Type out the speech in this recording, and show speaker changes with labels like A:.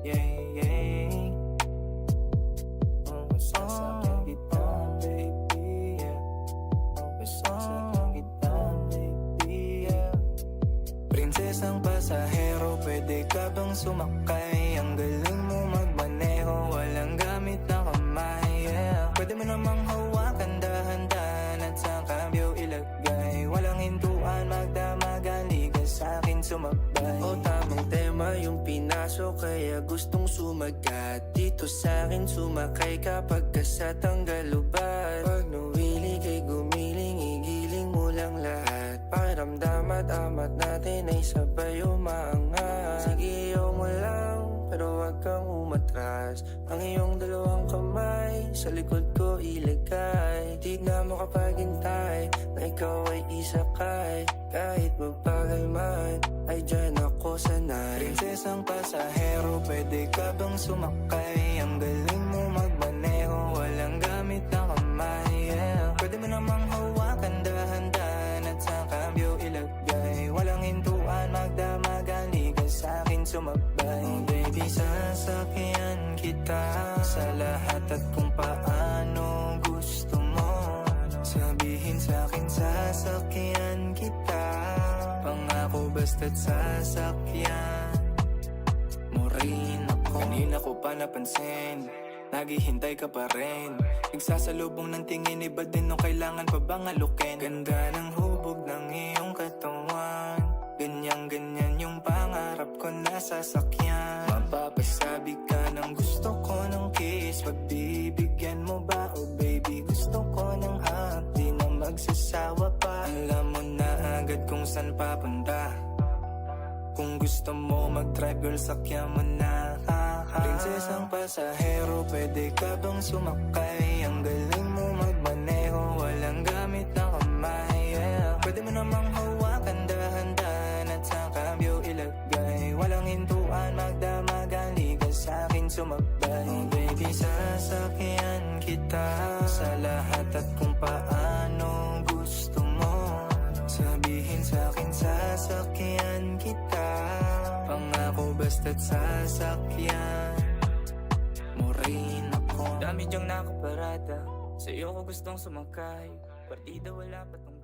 A: Yeah, yeah. Oh, masasakyan kita, baby, yeah. Oh, masasakyan kita, baby, yeah. Prinsesang pasahero, pwede ka bang sumakay? Ang galing mo magmaneho, walang gamit na kamay yeah. Pwede mo namang hawakan dahan-dahan at sa kambyo ilagay. Walang hintuan, magdamagan, ligas sa akin sumabay
B: O tamang tema yung pinasok Kaya gustong sumagat Dito sa akin sumakay kapag ka sa tanggalubat. Pag nawili kay gumiling Igiling mo lang lahat. Pakiramdam at amat natin ay sabay umaangat. Sige ayaw mo lang pero wag kang umatras. Ang iyong dalawang kamay Sa likod ko ilagay. Di na mo kapag hintay Na ikaw ay isakay. Kahit dyan
A: Prinsesang pasahero, pwede ka bang sumakay? Ang galing mo magmaneho, walang gamit na kamay yeah. Pwede mo namang hawakan dahan-dahan at sa kambyo ilagay Walang hintuan, magdamagan, ligas sa akin sumabay Oh baby, sasakyan kita Sa lahat at kung paano basta't sasakyan. Mo rin ako. Kanina ko pa napansin Naghihintay ka pa rin. Nagsasalubong ng tingin Iba din nung kailangan pa bang alukin? Ganda ng hubog ng iyong katawan. Ganyang ganyan yung pangarap ko na sasakyan. Mapapasabi ka ng gusto ko ng kiss. Pagbibigyan mo ba oh baby? Gusto ko ng hug. Di na magsasawa pa. Alam mo na agad kung saan papunta kung gusto mo mag-drive girl, sakyan mo na ha, ha. Prinsesang pasahero, pwede ka bang sumakay? Ang galing mo magmaneho, walang gamit na kamay yeah. Pwede mo namang hawakan dahan-dahan at sa kambyo ilagay Walang hintuan, magdamagan, ligas sa akin sumabay Oh baby, sasakyan kita Sa lahat at kung paano basta't sasakyan. Mo rin ako Dami diyang nakaparada. Sa'yo ko gustong sumakay. Partida wala pa tong